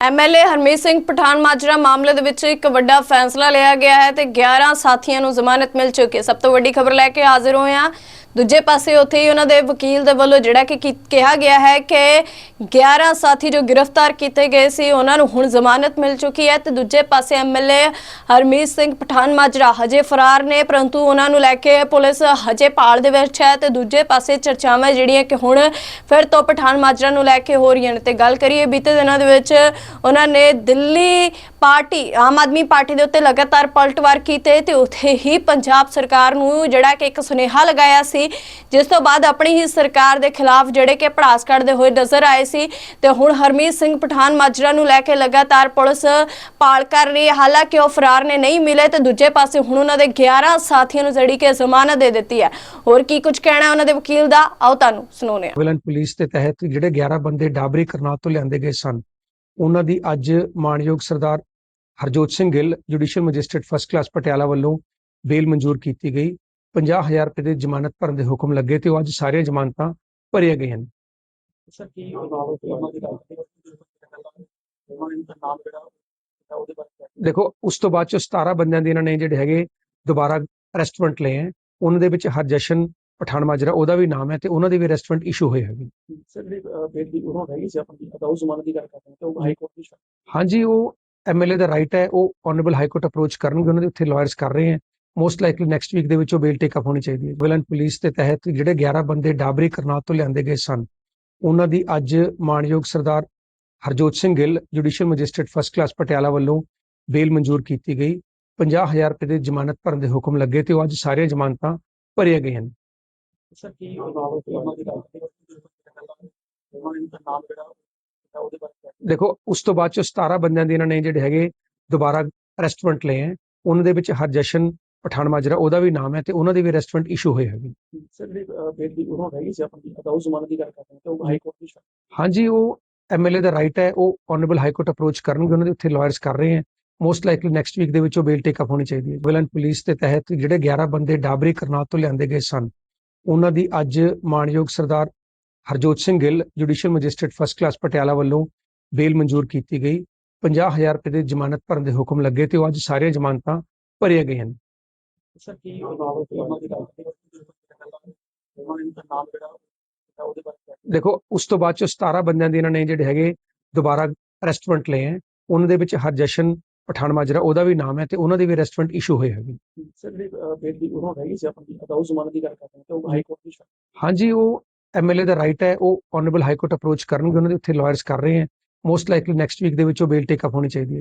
MLA Harmeet Singh Pathan Majra ਮਾਮਲੇ ਦੇ ਵਿੱਚ ਇੱਕ ਵੱਡਾ ਫੈਸਲਾ ਲਿਆ ਗਿਆ ਹੈ ਤੇ 11 ਸਾਥੀਆਂ ਨੂੰ ਜ਼ਮਾਨਤ ਮਿਲ ਚੁੱਕੀ ਹੈ। ਸਭ ਤੋਂ ਵੱਡੀ ਖਬਰ ਲੈ ਕੇ ਹਾਜ਼ਰ ਹੋਏ ਹਾਂ। ਦੂਜੇ ਪਾਸੇ ਉੱਥੇ ਹੀ ਉਹਨਾਂ ਦੇ ਵਕੀਲ ਦੇ ਵੱਲੋਂ ਜਿਹੜਾ ਕਿ ਕੀ- ਕਿਹਾ ਗਿਆ ਹੈ ਕਿ 11 ਸਾਥੀ ਜੋ ਗ੍ਰਿਫਤਾਰ ਕੀਤੇ ਗਏ ਸੀ, ਉਹਨਾਂ ਨੂੰ ਹੁਣ ਜ਼ਮਾਨਤ ਮਿਲ ਚੁੱਕੀ ਹੈ ਤੇ ਦੂਜੇ ਪਾਸੇ ਐਮਐਲਏ ਹਰਮੀਤ ਸਿੰਘ ਪਠਾਨ ਮਾਜਰਾ ਹਜੇ ਫਰਾਰ ਨੇ, ਪਰੰਤੂ ਉਹਨਾਂ ਨੂੰ ਲੈ ਕੇ ਪੁਲਿਸ ਹਜੇ ਪਾਲ ਦੇ ਵਿੱਚ ਹੈ ਤੇ ਦੂਜੇ ਪਾਸੇ ਚਰਚਾਵਾਂ ਜਿਹੜੀਆਂ ਕਿ ਹੁਣ ਫਿਰ ਤੋਂ ਪਠਾਨ ਮਾਜਰਾ ਨੂੰ ਲੈ ਕੇ ਹੋ ਰਹੀਆਂ ਨੇ। ਤੇ ਗੱਲ ਕਰੀਏ ਬੀਤੇ ਦਿਨਾਂ ਦੇ ਵਿੱਚ ਉਹਨਾਂ ਨੇ ਦਿੱਲੀ ਪਾਰਟੀ, ਆਮ ਆਦਮੀ ਪਾਰਟੀ ਦੇ ਉੱਤੇ ਲਗਾਤਾਰ ਪਲਟਵਾਰ ਕੀਤੇ ਤੇ ਉੱਥੇ ਹੀ ਪੰਜਾਬ ਸਰਕਾਰ ਨੂੰ ਜਿਹੜਾ ਕਿ ਇੱਕ ਸੁਨੇਹਾ ਲਗਾਇਆ ਸੀ ਜਿਸ ਤੋਂ ਬਾਅਦ ਆਪਣੀ ਹੀ ਸਰਕਾਰ ਦੇ ਖਿਲਾਫ ਜਿਹੜੇ ਕਿ ਭੜਾਸ ਕੱਢਦੇ ਹੋਏ ਨਜ਼ਰ ਆਏ ਸੀ ਤੇ ਹੁਣ ਹਰਮੀਤ ਸਿੰਘ ਪਠਾਨ ਮਾਜਰਾ ਨੂੰ ਲੈ ਕੇ ਲਗਾਤਾਰ ਪੁਲਿਸ ਪਾਲ ਕਰ ਰਹੀ ਹੈ। ਹਾਲਾਂਕਿ ਉਹ ਫਰਾਰ ਨੇ ਨਹੀਂ ਮਿਲੇ ਤੇ ਦੂਜੇ ਪਾਸੇ ਹੁਣ ਉਹਨਾਂ ਦੇ 11 ਸਾਥੀਆਂ ਨੂੰ ਜਿਹੜੀ ਕਿ ਜ਼ਮਾਨਤ ਦੇ ਦਿੱਤੀ ਹੈ। ਹੋਰ ਕੀ ਕੁਝ ਕਹਿਣਾ ਉਹਨਾਂ ਦੇ ਵਕੀਲ ਦਾ? ਆਓ ਤੁਹਾਨੂੰ ਸੁਣਾਉਂਦੇ ਹਾਂ। ਵਿਲਨ ਪੁਲਿਸ ਦੇ ਤਹਿਤ ਜਿਹੜੇ 11 ਬੰਦੇ ਡਾਬਰੀ ਕਰਨਾਲ ਤੋਂ ਲਿਆਂਦੇ ਗਏ ਸਨ, ਉਹਨਾਂ ਦੀ ਅੱਜ ਮਾਨਯੋਗ Sardar Harjot Singh Gill judicial magistrate first class Patiala ਵੱਲੋਂ ਬੇਲ ਮਨਜ਼ੂਰ ਕੀਤੀ ਗਈ। 50000 ਰੁਪਏ ਦੇ ਜ਼ਮਾਨਤ ਭਰਨ ਦੇ ਹੁਕਮ ਲੱਗੇ ਤੇ ਉਹ ਅੱਜ ਸਾਰੀਆਂ ਜ਼ਮਾਨਤਾਂ ਭਰੀਆਂ ਗਈਆਂ ਸਰ ਕੀ ਬਾਰੇ ਕਿਆ ਦੇਖੋ ਉਸ ਤੋਂ ਬਾਅਦ ਚ 17 ਬੰਦਿਆਂ ਦੇ ਇਹਨਾਂ ਨੇ ਜਿਹੜੇ ਹੈਗੇ ਦੁਬਾਰਾ ਅਰੈਸਟਮੈਂਟ ਲਏ ਹੈ। ਉਹਨਾਂ ਦੇ ਵਿੱਚ ਹਰਜਸ਼ਨ ਪਠਾਨ ਮਾਜਰਾ ਉਹਦਾ ਵੀ ਨਾਮ ਹੈ ਤੇ ਉਹਨਾਂ ਦੀ ਵੀ ਅਰੈਸਟਮੈਂਟ ਇਸ਼ੂ ਹੋਈ ਹੈਗੀ। ਸਰ ਜਿਹੜੀ ਬੇਲ ਦੀ ਉਹ ਰਹੀ ਸੀ ਆਪਣੀ ਅਦਾਉ ਜ਼ਮਾਨਤ ਦੀ ਗੱਲ ਕਰਦੇ ਹਾਂ ਤੇ ਉਹ ਹਾਈ ਕੋਰਟ ਦੀ ਹਾਂਜੀ ਉਹ ਐਮਐਲਏ ਦਾ ਰਾਈਟ ਹੈ ਉਹ ਆਨਰੇਬਲ ਹਾਈ ਕੋਰਟ ਅਪਰੋਚ ਕਰਨਗੇ ਉਹਨਾਂ ਦੇ ਉੱਥੇ ਲਾਇਰਸ ਕਰ ਰਹੇ ਹੈ। ਮੋਸਟ ਲਾਈਕਲੀ ਨੈਕਸਟ ਵੀਕ ਦੇ ਵਿੱਚ ਉਹ ਬੇਲ ਟੇਕ ਅਪ ਹੋਣੀ ਚਾਹੀਦੀ ਹੈ। ਵਿਲਨ ਪੁਲਿਸ ਦੇ ਤਹਿਤ ਜਿਹੜੇ 11 ਬੰਦੇ ਡਾਬਰੀ ਕਰਨਾਲ ਤੋਂ ਲਿਆਂਦੇ ਗਏ ਸਨ ਉਹਨਾਂ ਦੀ ਅੱਜ ਮਾਨਯੋਗ Sardar Harjot Singh Gill judicial magistrate first class Patiala ਵੱਲੋਂ ਬੇਲ ਮਨਜ਼ੂਰ ਕੀਤੀ ਗਈ। 50000 ਰੁਪਏ ਦੇ ਜ਼ਮਾਨਤ ਭਰਨ ਦੇ ਹੁਕਮ ਲੱਗੇ ਤੇ ਉਹ ਅੱਜ ਸਾਰੀਆਂ ਜ਼ਮਾਨਤਾਂ ਭਰੀਆਂ ਗਈਆਂ ਹਨ ਸਰ ਕੀ ਦੇਖੋ ਉਸ ਤੋਂ ਬਾਅਦ ਚ 17 ਬੰਦਿਆਂ ਦੇ ਇਹਨਾਂ ਨੇ ਜਿਹੜੇ ਹੈਗੇ ਦੁਬਾਰਾ ਅਰੈਸਟਮੈਂਟ ਲਏ ਹੈ। ਉਹਨਾਂ ਦੇ ਵਿੱਚ ਹਰਜਸ਼ਨ ਪਠਾਨ ਮਾਜਰਾ ਉਹਦਾ ਵੀ ਨਾਮ ਹੈ ਤੇ ਉਹਨਾਂ ਦੀ ਵੀ ਅਰੈਸਟਮੈਂਟ ਇਸ਼ੂ ਹੋਈ ਹੈਗੀ। ਸਰ ਜਿਹੜੀ ਬੇਲ ਦੀ ਉਹ ਰਹੀ ਸੀ ਆਪਣੀ ਅਦਾਉ ਜ਼ਮਾਨਤ ਦੀ ਗੱਲ ਕਰਦੇ ਹਾਂ ਤੇ ਉਹ ਹਾਈ ਕੋਰਟ ਦੀ ਹਾਂਜੀ ਉਹ ਐਮਐਲਏ ਦਾ ਰਾਈਟ ਹੈ ਉਹ ਆਨਰੇਬਲ ਹਾਈ ਕੋਰਟ ਅਪਰੋਚ ਕਰਨਗੇ ਉਹਨਾਂ ਦੇ ਉੱਥੇ ਲਾਇਰਸ ਕਰ ਰਹੇ ਹੈ। ਮੋਸਟ ਲਾਈਕਲੀ ਨੈਕਸਟ ਵੀਕ ਦੇ ਵਿੱਚ ਉਹ ਬੇਲ ਟੇਕ ਅਪ ਹੋਣੀ ਚਾਹੀਦੀ ਹੈ। ਵਿਲਨ ਪੁਲਿਸ ਦੇ ਤਹਿਤ ਜਿਹੜੇ 11 ਬੰਦੇ ਡਾਬਰੀ ਕਰਨਾਲ ਤੋਂ ਲਿਆਂਦੇ ਗਏ ਸਨ ਉਹਨਾਂ ਦੀ ਅੱਜ ਮਾਨਯੋਗ Sardar Harjot Singh Gill judicial magistrate first class Patiala ਵੱਲੋਂ ਬੇਲ ਮਨਜ਼ੂਰ ਕੀਤੀ ਗਈ। 50000 ਰੁਪਏ ਦੇ ਜ਼ਮਾਨਤ ਭਰਨ ਦੇ ਹੁਕਮ ਲੱਗੇ ਤੇ ਉਹ ਅੱਜ ਸਾਰੀਆਂ ਜ਼ਮਾਨਤਾਂ ਭਰੀਆਂ ਗਈਆਂ ਹਨ ਸਰ ਕੀ ਉਹਨਾਂ ਦੀ ਗੱਲ ਦੇਖੋ ਉਸ ਤੋਂ ਬਾਅਦ ਚ 17 ਬੰਦਿਆਂ ਦੇ ਇਹਨਾਂ ਨੇ ਜਿਹੜੇ ਹੈਗੇ ਦੁਬਾਰਾ ਅਰੈਸਟਮੈਂਟ ਲਏ ਹੈ। ਉਹਨਾਂ ਦੇ ਵਿੱਚ ਹਰਜਸ਼ਨ ਪਠਾਨ ਮਾਜਰਾ ਉਹਦਾ ਵੀ ਨਾਮ ਹੈ ਤੇ ਉਹਨਾਂ ਦੀ ਵੀ ਅਰੈਸਟਮੈਂਟ ਇਸ਼ੂ ਹੋਈ ਹੈਗੀ। ਸਰ ਜਿਹੜੀ ਬੇਲ ਦੀ ਉਹ ਰਹੀ ਸੀ ਆਪਣੀ ਅਦਾਉ ਜ਼ਮਾਨਤ ਦੀ ਗੱਲ ਕਰਦੇ ਤੇ ਉਹ ਹਾਈ ਕੋਰਟ ਦੀ ਹਾਂਜੀ ਉਹ ਐਮਐਲਏ ਦਾ ਰਾਈਟ ਹੈ ਉਹ ਆਨਰੇਬਲ ਹਾਈ ਕੋਰਟ ਅਪਰੋਚ ਕਰਨਗੇ ਉਹਨਾਂ ਦੇ ਉੱਥੇ ਲਾਇਰਸ ਕਰ ਰਹੇ ਹੈ। ਮੋਸਟ ਲਾਈਕਲੀ ਨੈਕਸਟ ਵੀਕ ਦੇ ਵਿੱਚ ਉਹ ਬੇਲ ਟੇਕ ਅਪ ਹੋਣੀ ਚਾਹੀਦੀ ਹੈ